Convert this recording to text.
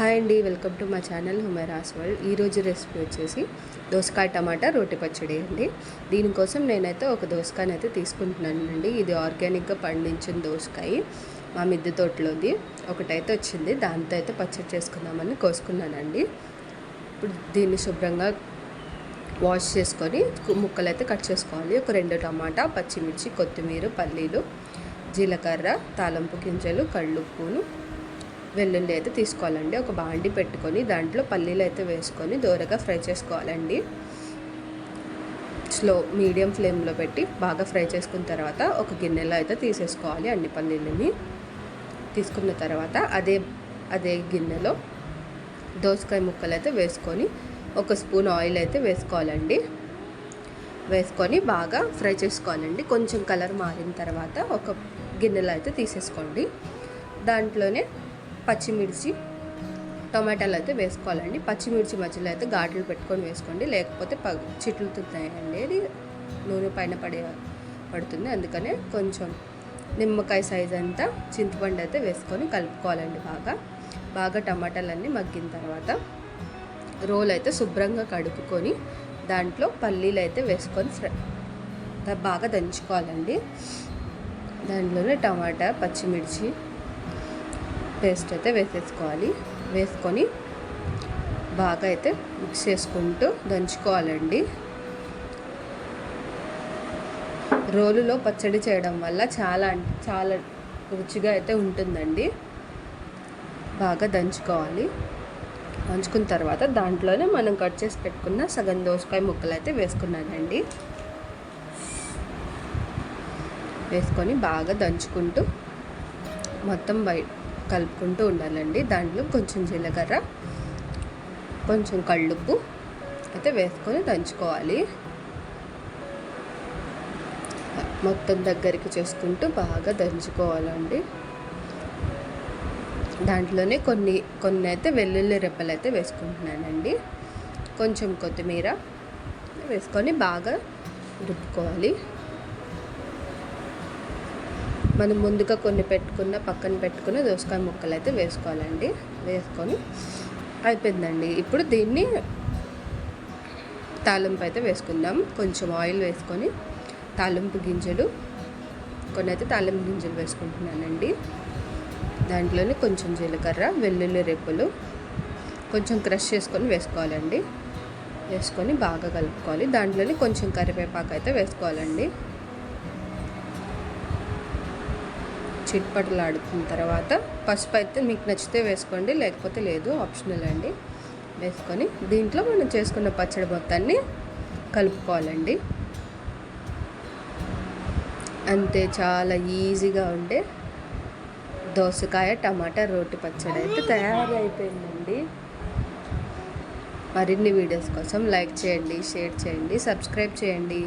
Hi అండి welcome to మా channel Humaira's world. ఈరోజు రెసిపీ వచ్చేసి దోసకాయ టమాటా రోటి పచ్చడి అండి. దీనికోసం నేనైతే ఒక దోసకాయని అయితే తీసుకుంటున్నానండి. ఇది ఆర్గానిక్గా పండించిన దోసకాయ. మా మిద్దె తోటలోది ఒకటైతే వచ్చింది. దాంతో అయితే పచ్చడి చేసుకుందామని కోసుకున్నానండి. ఇప్పుడు దీన్ని శుభ్రంగా వాష్ చేసుకొని ముక్కలు అయితే కట్ చేసుకోవాలి. ఒక రెండు టమాటా పచ్చిమిర్చి కొత్తిమీర పల్లీలు జీలకర్ర తాలింపు గింజలు కళ్ళుప్పును వెల్లుల్లి అయితే తీసుకోవాలండి. ఒక బాండి పెట్టుకొని దాంట్లో పల్లీలు అయితే వేసుకొని దూరగా ఫ్రై చేసుకోవాలండి. స్లో మీడియం ఫ్లేమ్లో పెట్టి బాగా ఫ్రై చేసుకున్న తర్వాత ఒక గిన్నెలో అయితే తీసేసుకోవాలి అన్ని పల్లీలని. తీసుకున్న తర్వాత అదే అదే గిన్నెలో దోసకాయ ముక్కలు అయితే వేసుకొని ఒక స్పూన్ ఆయిల్ అయితే వేసుకోవాలండి. వేసుకొని బాగా ఫ్రై చేసుకోవాలండి. కొంచెం కలర్ మారిన తర్వాత ఒక గిన్నెలో అయితే తీసేసుకోండి. దాంట్లోనే పచ్చిమిర్చి టమాటాలు అయితే వేసుకోవాలండి. పచ్చిమిర్చి మధ్యలో అయితే ఘాట్లు పెట్టుకొని వేసుకోండి. లేకపోతే ప చిట్లుతున్నాయండి అది నూనె పైన పడే పడుతుంది. అందుకనే కొంచెం నిమ్మకాయ సైజ్ అంతా చింతపండు అయితే వేసుకొని కలుపుకోవాలండి బాగా. బాగా టమాటాలన్నీ మగ్గిన తర్వాత రోల్ అయితే శుభ్రంగా కడుపుకొని దాంట్లో పల్లీలు అయితే వేసుకొని బాగా దంచుకోవాలండి. దాంట్లోనే టమాటా పచ్చిమిర్చి పేస్ట్ అయితే వేసేసుకోవాలి. వేసుకొని బాగా అయితే మిక్స్ చేసుకుంటూ దంచుకోవాలండి. రోలులో పచ్చడి చేయడం వల్ల చాలా చాలా రుచిగా అయితే ఉంటుందండి. బాగా దంచుకోవాలి. దంచుకున్న తర్వాత దాంట్లోనే మనం కట్ చేసి పెట్టుకున్న సగం దోసకాయ ముక్కలు అయితే వేసుకున్నానండి. వేసుకొని బాగా దంచుకుంటూ మొత్తం బయట కలుపుకుంటూ ఉండాలండి. దాంట్లో కొంచెం జీలకర్ర కొంచెం కళ్ళుప్పు అయితే వేసుకొని దంచుకోవాలి. మొత్తం దగ్గరికి చేసుకుంటూ బాగా దంచుకోవాలండి. దాంట్లోనే కొన్ని కొన్ని అయితే వెల్లుల్లి రెప్పలు అయితే వేసుకుంటున్నానండి. కొంచెం కొత్తిమీర వేసుకొని బాగా రుబ్బుకోవాలి. మనం ముందుగా కొన్ని పెట్టుకున్న పక్కన పెట్టుకున్న దోసకాయ ముక్కలు అయితే వేసుకోవాలండి. వేసుకొని అయిపోయిందండి. ఇప్పుడు దీన్ని తాలింపు అయితే వేసుకుందాం. కొంచెం ఆయిల్ వేసుకొని తాలింపు గింజలు కొన్ని అయితే తాలింపు గింజలు వేసుకుంటున్నానండి. దాంట్లోనే కొంచెం జీలకర్ర వెల్లుల్లి రెప్పులు కొంచెం క్రష్ చేసుకొని వేసుకోవాలండి. వేసుకొని బాగా కలుపుకోవాలి. దాంట్లోనే కొంచెం కరివేపాకు అయితే వేసుకోవాలండి. చిట్పటలు ఆడుతున్న తర్వాత పసుపు అయితే మీకు నచ్చితే వేసుకోండి లేకపోతే లేదు ఆప్షనల్ అండి. వేసుకొని దీంట్లో మనం చేసుకున్న పచ్చడి మొత్తాన్ని కలుపుకోవాలండి. అంతే చాలా ఈజీగా ఉండే దోసకాయ టమాటా రోటి పచ్చడి అయితే తయారైపోయిందండి. మరిన్ని వీడియోస్ కోసం లైక్ చేయండి షేర్ చేయండి సబ్స్క్రైబ్ చేయండి.